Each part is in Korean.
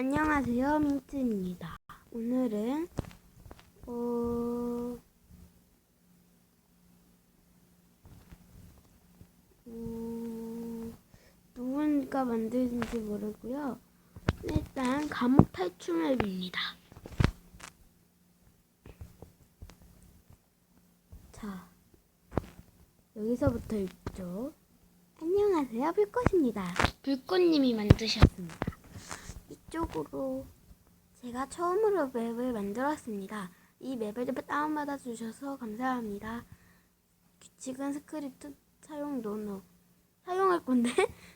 안녕하세요, 민트입니다. 오늘은 어, 어, 누군가 만드는지 모르고요. 일단 감옥 탈출 맵입니다. 자, 여기서부터 읽죠. 안녕하세요, 불꽃입니다. 불꽃님이 만드셨습니다. 이쪽으로 제가 처음으로 맵을 만들었습니다. 이 맵을 다운받아 주셔서 감사합니다. 규칙은 스크립트 사용 노노 사용할 건데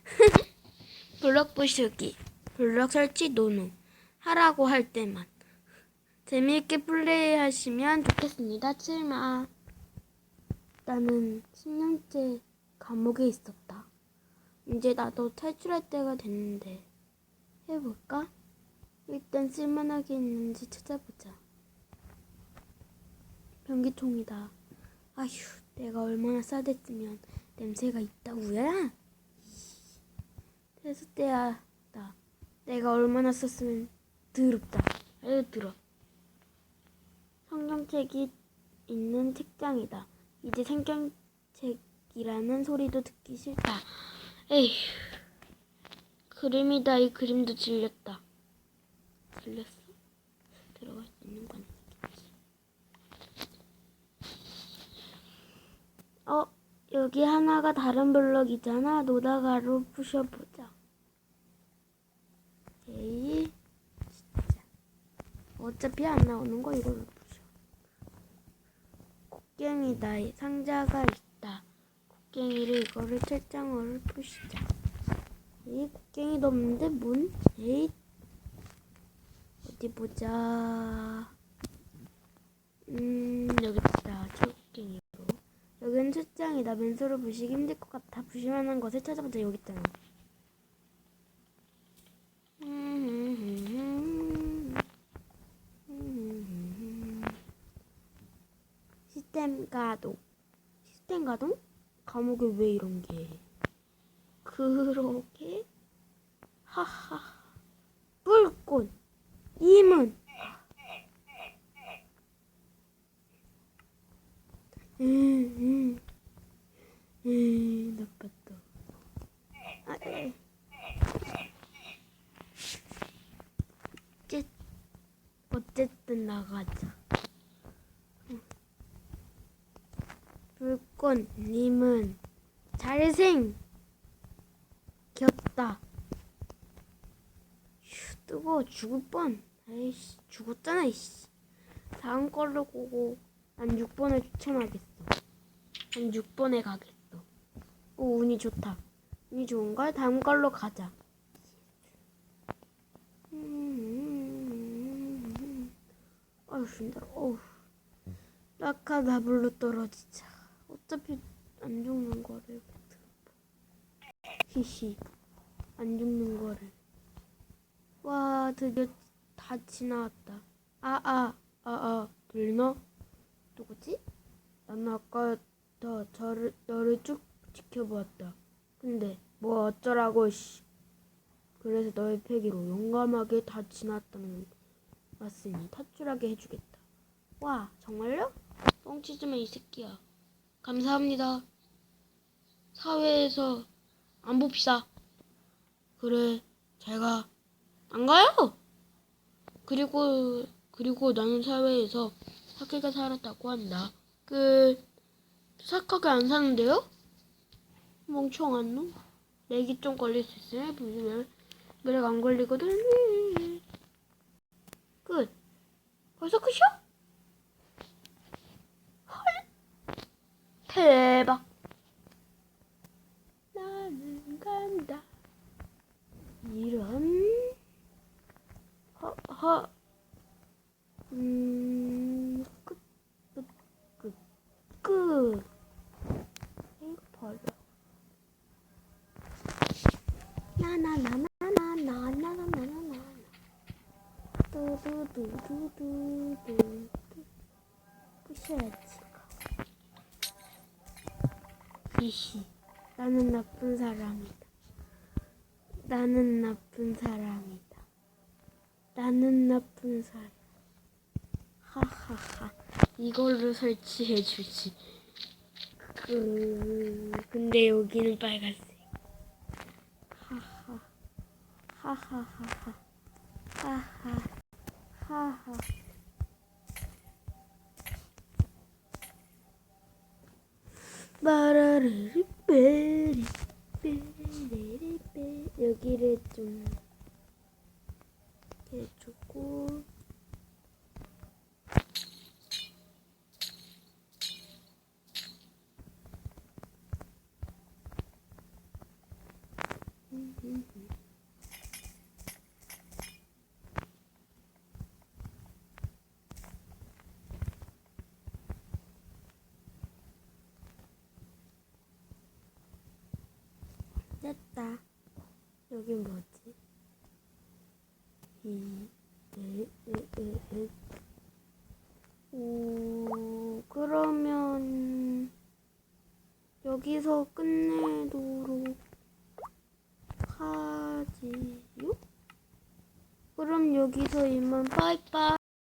블럭 부수기 블럭 설치 노노 하라고 할 때만 재미있게 플레이하시면 좋겠습니다. 칠마 나는 10년째 감옥에 있었다. 이제 나도 탈출할 때가 됐는데 해볼까? 일단 쓸만하게 있는지 찾아보자. 변기통이다. 아휴, 내가 얼마나 싸댔으면 냄새가 있다고야? 세숫대야다. 내가 얼마나 썼으면 더럽다. 아유, 들어. 성경책이 있는 책장이다. 이제 성경책이라는 소리도 듣기 싫다. 에휴. 그림이다. 이 그림도 질렸다. 질렸어? 들어갈 수 있는 건. 어, 여기 하나가 다른 블럭이잖아. 노다가로 부셔보자. 에이, 진짜. 어차피 안 나오는 거 이걸로 부셔. 곡괭이다. 상자가 있다. 곡괭이를 이거를 철장으로 부시자. 이 곡괭이도 없는데 문? 에이 어디 보자. 음 여기 있다. 철곡괭이로. 여기는 철장이다. 맨손으로 부시기 힘들 것 같아. 부실만한 것을 찾아보자. 여기 있다. 시스템 가동. 시스템 가동? 감옥에 왜 이런 게? 그렇게? 하하. 불꽃. 임은 음, 음, 음. 아, 에. 어쨌, 어쨌든 나가자. 불꽃님은 잘생 겼다. 휴, 뜨거워 죽을 뻔. 에이씨, 죽었잖아, 이씨. 다음 걸로 보고 난 6번을 추천하겠어. 난 6번에 가겠어. 오, 운이 좋다. 운이 좋은걸? 다음 걸로 가자. 아유, 힘들어. 어우. 라카다블로 떨어지자. 어차피 안 죽는 거를. 히히 안 죽는 거를 와 드디어 다 지나왔다 아 아 아 아 들리나? 누구지? 나는 아까 더 저를 너를 쭉 지켜보았다 근데 뭐 어쩌라고 씨 그래서 너의 패기로 용감하게 다 지났다는 왔으니 탈출하게 해주겠다 와 정말요? 뻥치지 마 이 새끼야 감사합니다 사회에서 안 봅시다. 그래, 제가 안 가요. 그리고 그리고 나는 사회에서 착하게 살았다고 한다. 그 착하게 안 사는데요? 멍청한 놈. 내기 좀 걸릴 수 있으면 부지면 그래가 안 걸리거든. 끝. 벌써 끝이야? 헐. 대박. 부셔야지. 이히. 나는 나쁜 사람이다. 나는 나쁜 사람이다. 나는 나쁜 사람. 하하하. 이걸로 설치해 주지. 그 근데 여기는 빨간색. 하하. 하하하하. 하하. 하하. 베리 베리 베 여기를 좀 해주고 됐다. 여기 뭐지? 이, 에, 에, 에, 에. 오, 그러면 여기서 끝내도록 하지요? 그럼 여기서 이만 빠이빠이.